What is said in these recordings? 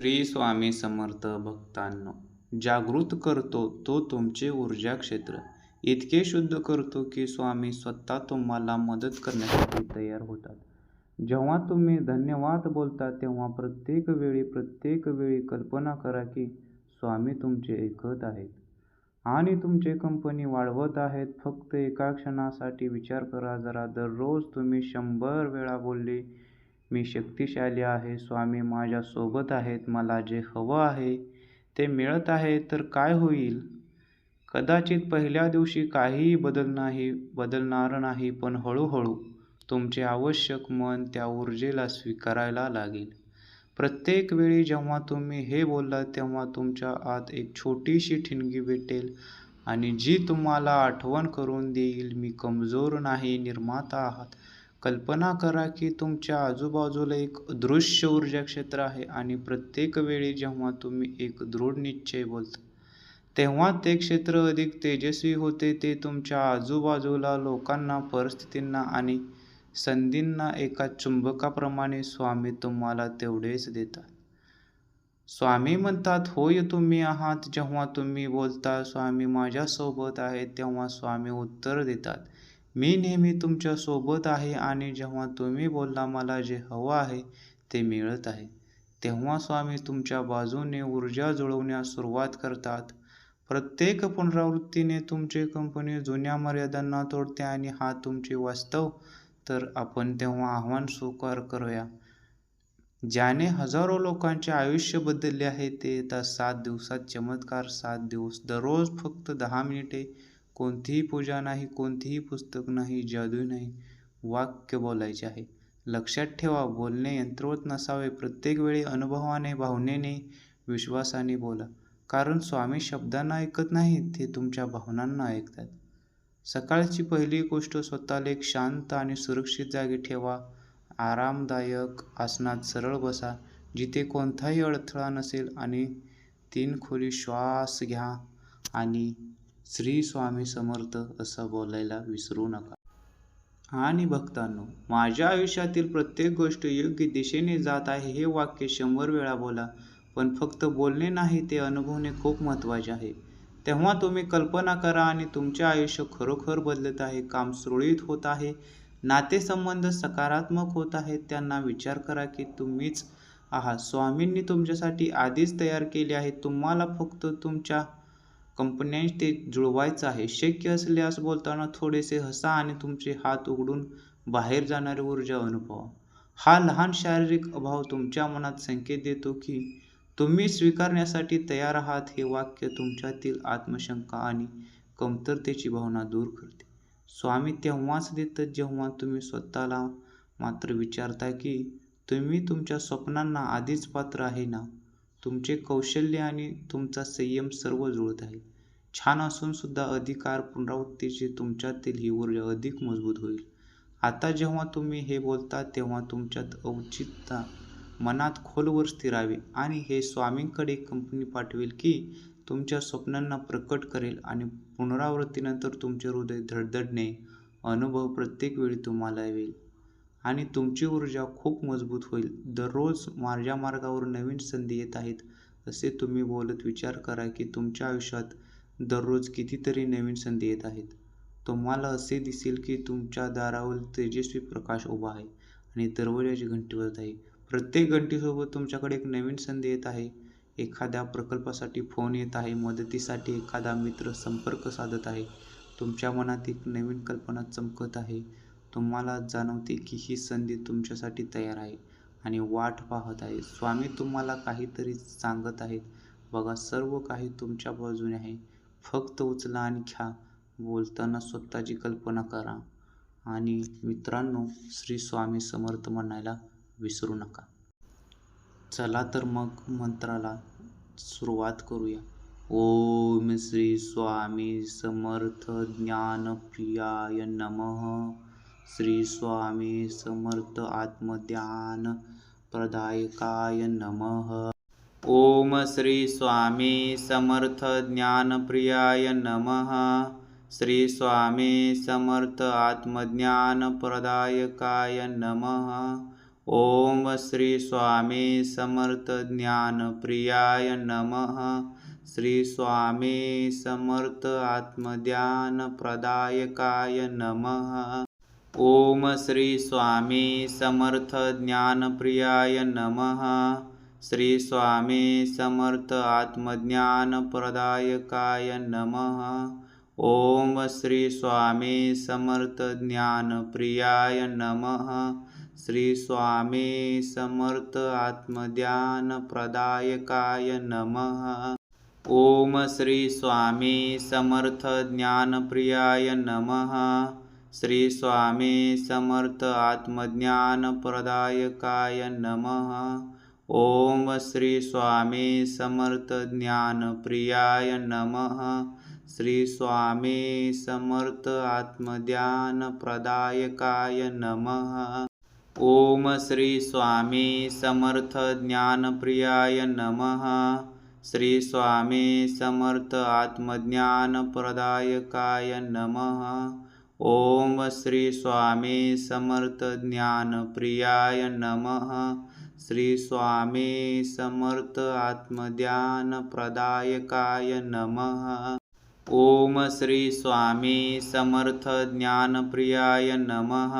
श्री स्वामी समर्थ भक्तांनो जागृत करतो तो तुमचे ऊर्जा क्षेत्र. इतके शुद्ध करतो की स्वामी स्वतः तुम्हाला मदत करण्यासाठी तयार होतात. जेव्हा तुम्ही धन्यवाद बोलता तेव्हा प्रत्येक वेळी प्रत्येक वेळी कल्पना करा की स्वामी तुमचे ऐकत आहेत. आणि तुमचे कंपनी वाढवत आहेत. फक्त एका क्षणासाठी विचार करा. जरा दररोज तुम्ही शंभर वेळा बोलले मी शक्तिशाली आहे स्वामी माझ्यासोबत आहेत मला जे हवं आहे ते मिळत आहे तर काय होईल? कदाचित पहिल्या दिवशी काहीही बदल नाही बदलणार नाही पण हळूहळू तुमचे आवश्यक मन त्या ऊर्जेला स्वीकारायला लागेल. प्रत्येक वेळी जेव्हा तुम्ही हे बोललात तेव्हा तुमच्या आत एक छोटीशी ठिणगी भेटेल आणि जी तुम्हाला आठवण करून देईल मी कमजोर नाही निर्माता आहात. कल्पना करा की तुमच्या आजूबाजूला एक दृश्य ऊर्जा क्षेत्र आहे आणि प्रत्येक वेळी जेव्हा तुम्ही एक दृढ निश्चय बोलता तेव्हा ते क्षेत्र अधिक तेजस्वी होते. ते तुमच्या आजूबाजूला लोकांना परिस्थितींना आणि संधींना एका चुंबकाप्रमाणे स्वामी तुम्हाला तेवढेच देतात. स्वामी म्हणतात होय तुम्ही आहात. जेव्हा तुम्ही बोलता स्वामी माझ्यासोबत आहे तेव्हा स्वामी उत्तर देतात. मी नेहमी तुमच्यासोबत आहे आणि जेव्हा तुम्ही बोलला मला जे हवं आहे ते मिळत आहे. तेव्हा स्वामी तुमच्या बाजूने ऊर्जा जुळवण्यास सुरुवात करतात. प्रत्येक पुनरावृत्तीने तुमची कंपनी जुन्या मर्यादांना तोडते आणि हा तुमचे वास्तव. तर आपण तेव्हा आव्हान स्वीकार करूया. ज्याने हजारो लोकांचे आयुष्य बदलले आहे ते येतात सात दिवसात चमत्कार सात दिवस. दररोज फक्त दहा मिनिटे कोणतीही पूजा नाही कोणतीही पुस्तक नाही जादू नाही वाक्य बोलायचे आहे. लक्षात ठेवा बोलणे यंत्रवत नसावे. प्रत्येक वेळी अनुभवाने भावनेने विश्वासाने बोला. कारण स्वामी शब्दांना ऐकत नाहीत ते तुमच्या भावनांना ऐकतात. सकाळची पहिली गोष्ट स्वतःला एक शांत आणि सुरक्षित जागी ठेवा. आरामदायक आसनात सरळ बसा. जिथे कोणताही अडथळा नसेल आणि तीन खोली श्वास घ्या आणि श्री स्वामी समर्थ असं बोलायला विसरू नका. आणि भक्तांनो माझ्या आयुष्यातील प्रत्येक गोष्ट योग्य दिशेने जात आहे हे वाक्य शंभर वेळा बोला पण फक्त बोलणे नाही ते अनुभवणे खूप महत्त्वाचे आहे. तेव्हा तुम्ही कल्पना करा आणि तुमचे आयुष्य खरोखर बदलत आहे काम सुरळीत होत आहे नातेसंबंध सकारात्मक होत आहेत त्यांना विचार करा की तुम्हीच आहात. स्वामींनी तुमच्यासाठी आधीच तयार केले आहे तुम्हाला फक्त तुमच्या कंपन्यांशी ते जुळवायचं आहे. शक्य असल्यास बोलताना थोडेसे हसा आणि तुमचे हात उघडून बाहेर जाणारी ऊर्जा अनुभवा. हा लहान शारीरिक अभाव तुमच्या मनात संकेत देतो की तुम्ही स्वीकारण्यासाठी तयार आहात हे वाक्य तुमच्यातील आत्मशंका आणि कमतरतेची भावना दूर करते. स्वामी तेव्हाच देतात जेव्हा तुम्ही स्वतःला मात्र विचारता की तुम्ही तुमच्या स्वप्नांना आधीच पात्र आहे ना? तुमचे कौशल्य आणि तुमचा संयम सर्व जुळत आहे. छान असून सुद्धा अधिकार पुनरावृत्तीची तुमच्यातील ही ऊर्जा अधिक मजबूत होईल. आता जेव्हा तुम्ही हे बोलता तेव्हा तुमच्यात औचित्य मनात खोलवर स्थिरावे आणि हे स्वामींकडे कंपनी पाठवेल की तुमच्या स्वप्नांना प्रकट करेल आणि पुनरावृत्तीनंतर तुमचे हृदय धडधडणे अनुभव प्रत्येक वेळी तुम्हाला येईल. आणि तुमची ऊर्जा खूप मजबूत होईल. दररोज माझ्या मार्गावर नवीन संधी येत आहेत असे तुम्ही बोलत विचार करा की तुमच्या आयुष्यात दररोज कितीतरी नवीन संधी येत आहेत. तुम्हाला असे दिसेल की तुमच्या दारावर तेजस्वी प्रकाश उभा आहे आणि दरवाजाची घंटी वाजत आहे. प्रत्येक घंटीसोबत तुमच्याकडे एक नवीन संधी येत आहे. एखाद्या प्रकल्पासाठी फोन येत आहे मदतीसाठी एखादा मित्र संपर्क साधत आहे. तुमच्या मनात एक नवीन कल्पना चमकत आहे. तुम्हाला जाणवते की ही संधी तुमच्यासाठी तयार आहे आणि वाट पाहत आहे. स्वामी तुम्हाला काहीतरी सांगत आहेत. बघा सर्व काही तुमच्या बाजूने आहे. फक्त उचला आणि घ्या. बोलताना स्वतःची कल्पना करा. आणि मित्रांनो श्री स्वामी समर्थ म्हणायला विसरू नका. चला तर मग मंत्राला सुरुवात करूया. ओम श्री स्वामी समर्थ ज्ञानप्रियाय नमः. श्री स्वामी समर्थ आत्मध्यान प्रदायकाय नमः। ओम श्री स्वामी समर्थ ज्ञानप्रियाय नमः। श्री स्वामी समर्थ आत्मज्ञान प्रदायकाय नमः। ओम श्री स्वामी समर्थ ज्ञानप्रियाय नमः। श्री स्वामी समर्थ आत्मज्ञान प्रदायकाय नमः। ओम श्री स्वामी समर्थ ज्ञानप्रियाय नमः. श्री स्वामी समर्थ आत्मज्ञान प्रदायकाय नमः. ओम श्री स्वामी समर्थ ज्ञानप्रियाय नमः. श्री स्वामी समर्थ आत्मज्ञान प्रदायकाय नमः. ओम श्री स्वामी समर्थ ज्ञानप्रियाय नमः. श्री स्वामी समर्थ आत्मज्ञान प्रदायकाय नमः। ओम श्री स्वामी समर्थ ज्ञानप्रियाय नमः। श्री स्वामी समर्थ आत्मज्ञान प्रदायकाय नमः। ओम श्री स्वामी समर्थ ज्ञानप्रियाय नमः। श्री स्वामी समर्थ आत्मज्ञान प्रदायकाय नमः। ओम श्री स्वामी समर्थ ज्ञानप्रियाय नमः। श्री स्वामी समर्थ आत्मज्ञान प्रदायकाय नमः। ओम श्री स्वामी समर्थ ज्ञानप्रियाय नमः।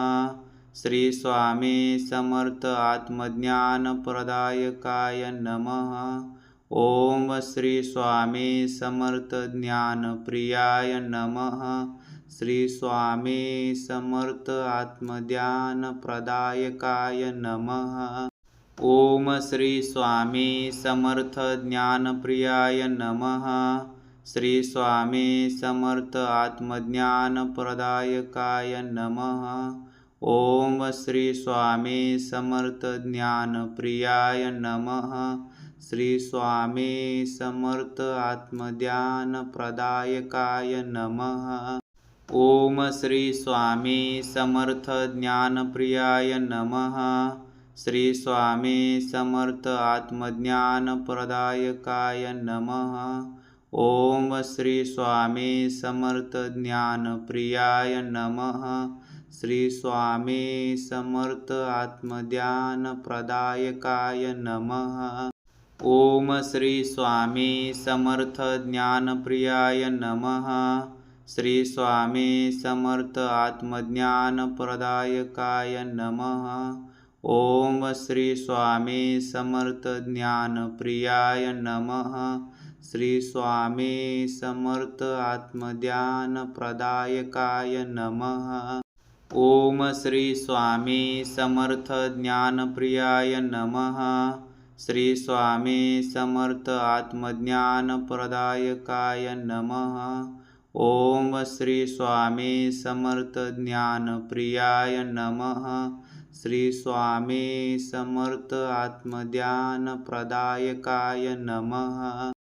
श्री स्वामी समर्थ आत्मज्ञान प्रदायकाय नमः। ओम श्री स्वामी समर्थ ज्ञानप्रियाय नमः। श्री स्वामी समर्थ आत्मज्ञानप्रदायकाय नमः। ओम श्री स्वामी समर्थ ज्ञानप्रियाय नमः। श्री स्वामी समर्थ आत्मज्ञान प्रदायकाय नमः। ओम श्री स्वामी समर्थ ज्ञानप्रियाय नमः। श्री स्वामी समर्थ आत्मज्ञानप्रदायकाय नमः। ओम श्री स्वामी समर्थ ज्ञानप्रियाय नमः. श्री स्वामी समर्थ आत्मज्ञान प्रदायकाय नमः. ओम श्री स्वामी समर्थ ज्ञानप्रियाय नमः. श्री स्वामी समर्थ आत्मज्ञान प्रदायकाय नमः. ओम श्री स्वामी समर्थ ज्ञानप्रियाय नमः. श्री स्वामी समर्थ आत्मज्ञान प्रदायकाय नमः. ओम श्री स्वामी समर्थ ज्ञानप्रियाय नमः. श्री स्वामी समर्थ आत्मज्ञान प्रदायकाय नमः. ओम श्री स्वामी समर्थ ज्ञानप्रियाय नमः. श्री स्वामी समर्थ आत्मज्ञान प्रदायकाय नमः. ओम श्री स्वामी समर्थ ज्ञानप्रियाय नमः। श्री स्वामी समर्थ आत्मज्ञानप्रदायकाय नमः।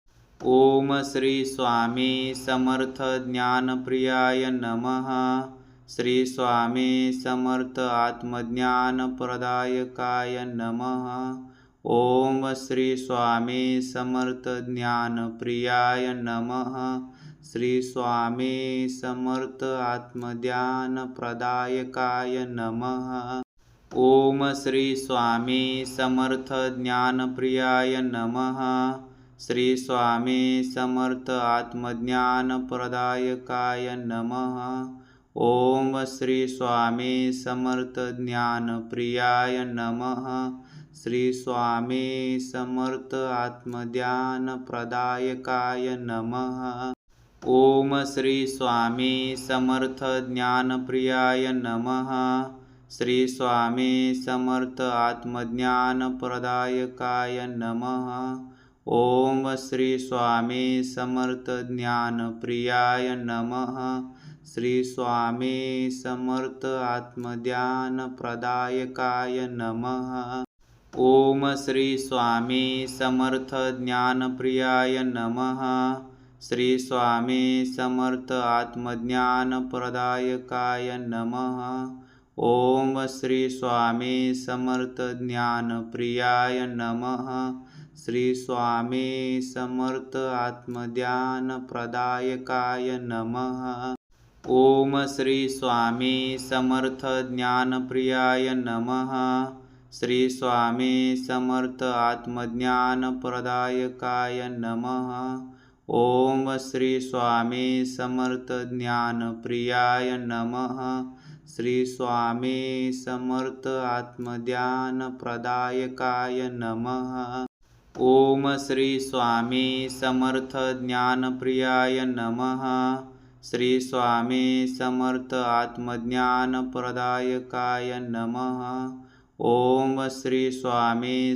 ओम श्री स्वामी समर्थ ज्ञानप्रियाय नमः। श्री स्वामी समर्थ आत्मज्ञान प्रदायकाय नमः। ओम श्री स्वामी समर्थ ज्ञानप्रियाय नमः। श्री स्वामी समर्थ आत्मज्ञानप्रदायकाय नमः। ओम श्री स्वामी समर्थ ज्ञानप्रियाय नमः। श्री स्वामी समर्थ आत्मज्ञान प्रदायकाय नमः। ओम श्री स्वामी समर्थ ज्ञानप्रियाय नमः। श्री स्वामी समर्थ आत्मज्ञानप्रदायकाय नमः। ओम श्री स्वामी समर्थ ज्ञानप्रियाय नमः. श्री स्वामी समर्थ आत्मज्ञान प्रदायकाय नमः. ओम श्री स्वामी समर्थ ज्ञानप्रियाय नमः. श्री स्वामी समर्थ आत्मज्ञान प्रदायकाय नमः. ओम श्री स्वामी समर्थ ज्ञानप्रियाय नमः. श्री स्वामी समर्थ आत्मज्ञान प्रदायकाय नमः। ओम श्री स्वामी समर्थ ज्ञानप्रियाय नमः। श्री स्वामी समर्थ आत्मज्ञान प्रदायकाय नमः। ओम श्री स्वामी समर्थ ज्ञानप्रियाय नमः। श्री स्वामी समर्थ आत्मज्ञानप्रदायकाय नमः। ओम श्री स्वामी समर्थ ज्ञानप्रियाय नमः। श्री स्वामी समर्थ आत्मज्ञानप्रदायकाय नमः। ओम श्री स्वामी समर्थ ज्ञानप्रियाय नमः। श्री स्वामी समर्थ आत्मज्ञानप्रदायकाय नमः। ओम श्री स्वामी